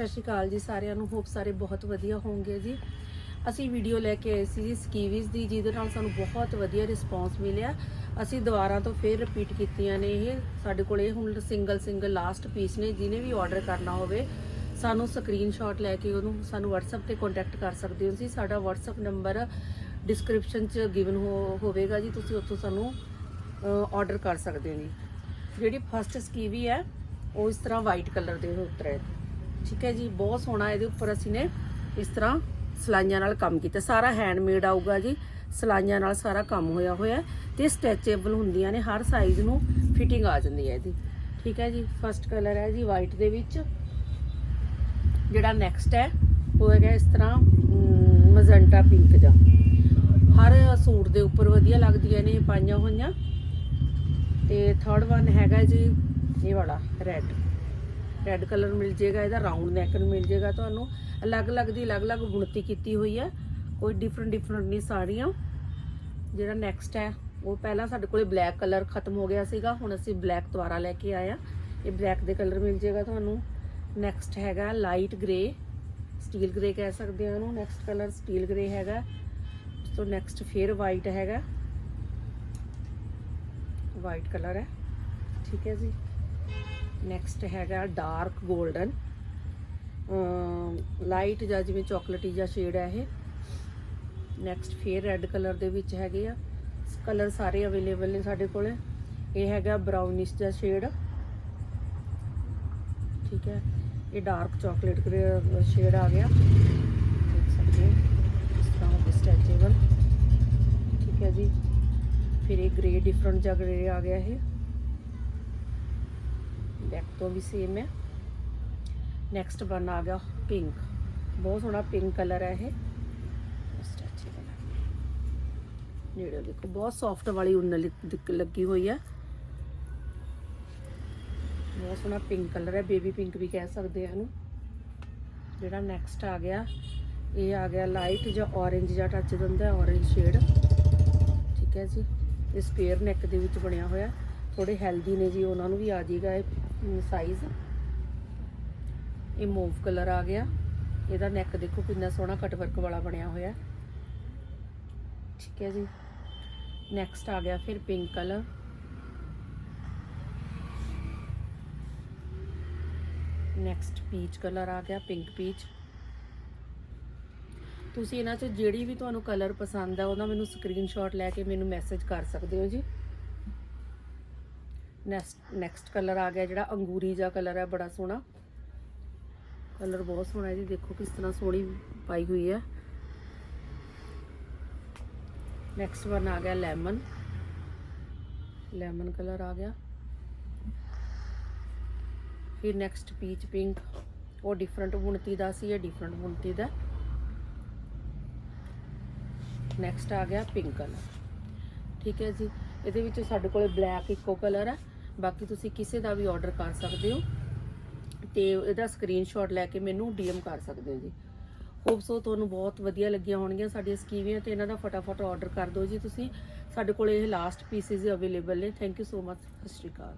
ਸਤਿ ਸ਼੍ਰੀ ਅਕਾਲ ਜੀ ਸਾਰਿਆਂ ਨੂੰ ਹੋਪ ਸਾਰੇ ਬਹੁਤ ਵਧੀਆ ਹੋਣਗੇ ਜੀ। ਅਸੀਂ ਵੀਡੀਓ ਲੈ ਕੇ ਆਏ ਸੀ ਜੀ ਸਕੀਵੀਜ਼ ਦੀ, ਜਿਹਦੇ ਨਾਲ ਸਾਨੂੰ ਬਹੁਤ ਵਧੀਆ ਰਿਸਪੌਂਸ ਮਿਲਿਆ। ਅਸੀਂ ਦੁਬਾਰਾ ਤੋਂ ਫੇਰ ਰਿਪੀਟ ਕੀਤੀਆਂ ਨੇ ਇਹ। ਸਾਡੇ ਕੋਲ ਇਹ ਹੁਣ ਸਿੰਗਲ ਸਿੰਗਲ ਲਾਸਟ ਪੀਸ ਨੇ, ਜਿਹਨੇ ਵੀ ਆਰਡਰ ਕਰਨਾ ਹੋਵੇ, ਸਾਨੂੰ ਸਕਰੀਨਸ਼ਾਟ ਲੈ ਕੇ ਉਹਨੂੰ ਸਾਨੂੰ WhatsApp ਤੇ ਕੰਟੈਕਟ ਕਰ ਸਕਦੇ ਹੋ ਜੀ। ਸਾਡਾ WhatsApp ਨੰਬਰ ਡਿਸਕ੍ਰਿਪਸ਼ਨ 'ਚ ਗਿਵਨ ਹੋਵੇਗਾ ਜੀ। ਤੁਸੀਂ ਉੱਥੋਂ ਸਾਨੂੰ ਆਰਡਰ ਕਰ ਸਕਦੇ ਹੋ ਜੀ। ਜਿਹੜੀ ਫਸਟ ਸਕੀਵੀ ਹੈ, ਉਹ ਇਸ ਤਰ੍ਹਾਂ ਵਾਈਟ ਕਲਰ ਦੇ ਉੱਤਰ ਹੈ। ਠੀਕ ਹੈ ਜੀ, ਬਹੁਤ ਸੋਹਣਾ ਇਹਦੇ ਉੱਪਰ ਅਸੀਂ ਨੇ ਇਸ ਤਰ੍ਹਾਂ ਸਲਾਈਆਂ ਨਾਲ ਕੰਮ ਕੀਤਾ। ਸਾਰਾ ਹੈਂਡਮੇਡ ਆਊਗਾ ਜੀ, ਸਲਾਈਆਂ ਨਾਲ ਸਾਰਾ ਕੰਮ ਹੋਇਆ ਹੋਇਆ ਹੈ ਤੇ ਸਟ੍ਰੈਚੇਬਲ ਹੁੰਦੀਆਂ ਨੇ, ਹਰ ਸਾਈਜ਼ ਨੂੰ ਫਿਟਿੰਗ ਆ ਜਾਂਦੀ ਹੈ ਇਹਦੀ। ਠੀਕ ਹੈ ਜੀ ਫਸਟ ਕਲਰ ਹੈ ਜੀ ਵਾਈਟ ਦੇ ਵਿੱਚ। ਜਿਹੜਾ ਨੈਕਸਟ ਹੈ, ਉਹ ਹੈਗਾ ਇਸ ਤਰ੍ਹਾਂ ਮਜ਼ੰਟਾ ਪਿੰਕ ਜਾ ਹਰ ਸੂਟ ਦੇ ਉੱਪਰ ਵਧੀਆ ਲੱਗਦੀਆਂ ਨੇ ਪਾਈਆਂ ਹੋਈਆਂ। ਤੇ ਥਰਡ ਵਨ ਹੈਗਾ ਜੀ, ਇਹ ਵਾਲਾ ਰੈੱਡ ਰੈੱਡ ਕਲਰ ਮਿਲ ਜੇਗਾ ਇਹਦਾ ਰਾਉਂਡ ਨੈਕ ਮਿਲ ਜੇਗਾ ਤੁਹਾਨੂੰ। ਅਲੱਗ-ਅਲੱਗ ਦੀ ਅਲੱਗ-ਅਲੱਗ ਬੁਣਤੀ ਕੀਤੀ ਹੋਈ ਹੈ ਕੋਈ ਡਿਫਰੈਂਟ ਡਿਫਰੈਂਟ ਨਹੀਂ ਸਾੜੀਆਂ। ਜਿਹੜਾ ਨੈਕਸਟ ਹੈ, ਉਹ ਪਹਿਲਾਂ ਸਾਡੇ ਕੋਲੇ ਬਲੈਕ ਕਲਰ ਖਤਮ ਹੋ ਗਿਆ ਸੀਗਾ। ਹੁਣ ਅਸੀਂ ਬਲੈਕ ਦੁਬਾਰਾ ਲੈ ਕੇ ਆਏ ਆ। ਇਹ ਬਲੈਕ ਦੇ ਕਲਰ ਮਿਲ ਜੇਗਾ ਤੁਹਾਨੂੰ। ਨੈਕਸਟ ਹੈਗਾ ਲਾਈਟ ਗ੍ਰੇ ਸਟੀਲ ਗ੍ਰੇ ਕਹਿ ਸਕਦੇ ਆ ਉਹਨੂੰ। ਨੈਕਸਟ ਕਲਰ ਸਟੀਲ ਗ੍ਰੇ ਹੈਗਾ। ਉਸ ਤੋਂ ਨੈਕਸਟ ਫਿਰ ਵਾਈਟ ਹੈਗਾ। ਵਾਈਟ ਕਲਰ ਹੈ। ਠੀਕ ਹੈ ਜੀ। ਨੈਕਸਟ ਹੈਗਾ ਡਾਰਕ 골ਡਨ ਲਾਈਟ ਜਾਂ ਜਿਵੇਂ ਚਾਕਲੇਟੀ ਜਾਂ ਸ਼ੇਡ ਹੈ ਇਹ। ਨੈਕਸਟ ਫੇਰ ਰੈੱਡ ਕਲਰ ਦੇ ਵਿੱਚ ਹੈਗੇ ਆ। ਕਲਰ ਸਾਰੇ ਅਵੇਲੇਬਲ ਨੇ ਸਾਡੇ ਕੋਲੇ। ਇਹ ਹੈਗਾ ਬਰਾਊਨਿਸ਼ ਜਿਹਾ ਸ਼ੇਡ ਠੀਕ ਹੈ। ਇਹ ਡਾਰਕ ਚਾਕਲੇਟ ਸ਼ੇਡ ਆ ਗਿਆ। ਦੇਖ ਸਕਦੇ ਹੋ ਇਸ ਤਰ੍ਹਾਂ ਉਹ ਸਟੈਚੇਬਲ ਠੀਕ ਹੈ ਜੀ। ਫਿਰ ਇਹ ਗ੍ਰੇ ਡਿਫਰੈਂਟ ਜਿਹਾ ਗ੍ਰੇ ਆ ਗਿਆ ਇਹ। ਬੈਕ ਤੋਂ ਵੀ ਸੇਮ ਹੈ। ਨੈਕਸਟ ਬਨ ਆ ਗਿਆ ਪਿੰਕ ਬਹੁਤ ਸੋਹਣਾ ਪਿੰਕ ਕਲਰ ਹੈ ਇਹ। ਸਟੈਚੇਬਲ ਹੈ ਨੇੜੇ ਦੇਖੋ, ਬਹੁਤ ਸੌਫਟ ਵਾਲੀ ਉੱਨ ਲੱਗੀ ਹੋਈ ਹੈ। ਬਹੁਤ ਸੋਹਣਾ ਪਿੰਕ ਕਲਰ ਹੈ। ਬੇਬੀ ਪਿੰਕ ਵੀ ਕਹਿ ਸਕਦੇ ਆ ਇਹਨੂੰ। ਜਿਹੜਾ ਨੈਕਸਟ ਆ ਗਿਆ, ਇਹ ਆ ਗਿਆ ਲਾਈਟ ਜਾਂ orange ਜਾਂ ਟੱਚ ਦਿੰਦਾ ਹੈ ਸ਼ੇਡ ਠੀਕ ਹੈ ਜੀ। ਇਹ ਸਕੁਅਰ ਨੈਕ ਦੇ ਵਿੱਚ ਬਣਿਆ ਹੋਇਆ ਥੋੜੇ ਹੈਲਦੀ ਨੇ ਜੀ, ਉਹਨਾਂ ਨੂੰ ਵੀ ਆ ਜਾਏਗਾ ਇਹ ਸਾਈਜ਼ ਇਹ ਮੂਵ ਕਲਰ ਆ ਗਿਆ। ਇਹਦਾ ਨੈਕ ਦੇਖੋ ਕਿੰਨਾ ਸੋਹਣਾ ਕਟ ਵਰਕ ਵਾਲਾ ਬਣਿਆ ਹੋਇਆ। ਠੀਕ ਹੈ ਜੀ। ਨੈਕਸਟ ਆ ਗਿਆ ਫਿਰ pink colour next peach colour ਆ ਗਿਆ ਪਿੰਕ ਪੀਚ ਤੁਸੀਂ ਇਹਨਾਂ 'ਚ ਜਿਹੜੀ ਵੀ ਤੁਹਾਨੂੰ ਕਲਰ ਪਸੰਦ ਆ ਉਹਦਾ ਮੈਨੂੰ ਸਕਰੀਨਸ਼ਾਟ ਲੈ ਕੇ ਮੈਨੂੰ ਮੈਸੇਜ ਕਰ ਸਕਦੇ ਹੋ ਜੀ। ਨੈਕਸਟ ਨੈਕਸਟ ਕਲਰ ਆ ਗਿਆ ਜਿਹੜਾ ਅੰਗੂਰੀ ਜਿਹਾ ਕਲਰ ਹੈ, ਬੜਾ ਸੋਹਣਾ। ਕਲਰ ਬਹੁਤ ਸੋਹਣਾ ਹੈ ਜੀ, ਦੇਖੋ ਕਿਸ ਤਰ੍ਹਾਂ ਸੋਹਣੀ ਪਾਈ ਹੋਈ ਹੈ। ਨੈਕਸਟ ਵਨ ਆ ਗਿਆ ਲੈਮਨ ਲੈਮਨ ਕਲਰ ਆ ਗਿਆ। ਫਿਰ ਨੈਕਸਟ ਪੀਚ ਪਿੰਕ ਉਹ ਡਿਫਰੈਂਟ ਬੁਣਤੀ ਦਾ ਸੀ, ਇਹ ਡਿਫਰੈਂਟ ਬੁਣਤੀ ਦਾ। ਨੈਕਸਟ ਆ ਗਿਆ ਪਿੰਕ ਕਲਰ ਠੀਕ ਹੈ ਜੀ, ਇਹਦੇ ਵਿੱਚ ਸਾਡੇ ਕੋਲੇ ਬਲੈਕ ਇੱਕੋ ਕਲਰ ਹੈ। ਬਾਕੀ ਤੁਸੀਂ ਕਿਸੇ ਦਾ ਵੀ ਆਰਡਰ ਕਰ ਸਕਦੇ ਹੋ। ਤੇ ਇਹਦਾ ਸਕਰੀਨਸ਼ਾਟ ਲੈ ਕੇ ਮੈਨੂੰ ਡੀਐਮ ਕਰ ਸਕਦੇ ਹੋ ਜੀ। ਹੋਪ ਸੋ ਤੁਹਾਨੂੰ ਬਹੁਤ ਵਧੀਆ ਲੱਗੀਆਂ ਹੋਣਗੀਆਂ ਸਾਡੀਆਂ ਸਕੀਵੀਆਂ ਤੇ ਇਹਨਾਂ ਦਾ ਫਟਾਫਟ ਆਰਡਰ ਕਰ ਦਿਓ ਜੀ ਤੁਸੀਂ। ਸਾਡੇ ਕੋਲ ਇਹ ਲਾਸਟ ਪੀਸਿਸ ਅਵੇਲੇਬਲ ਨੇ। ਥੈਂਕ ਯੂ ਸੋ ਮਚ ਸਤਿ ਸ਼੍ਰੀ ਅਕਾਲ।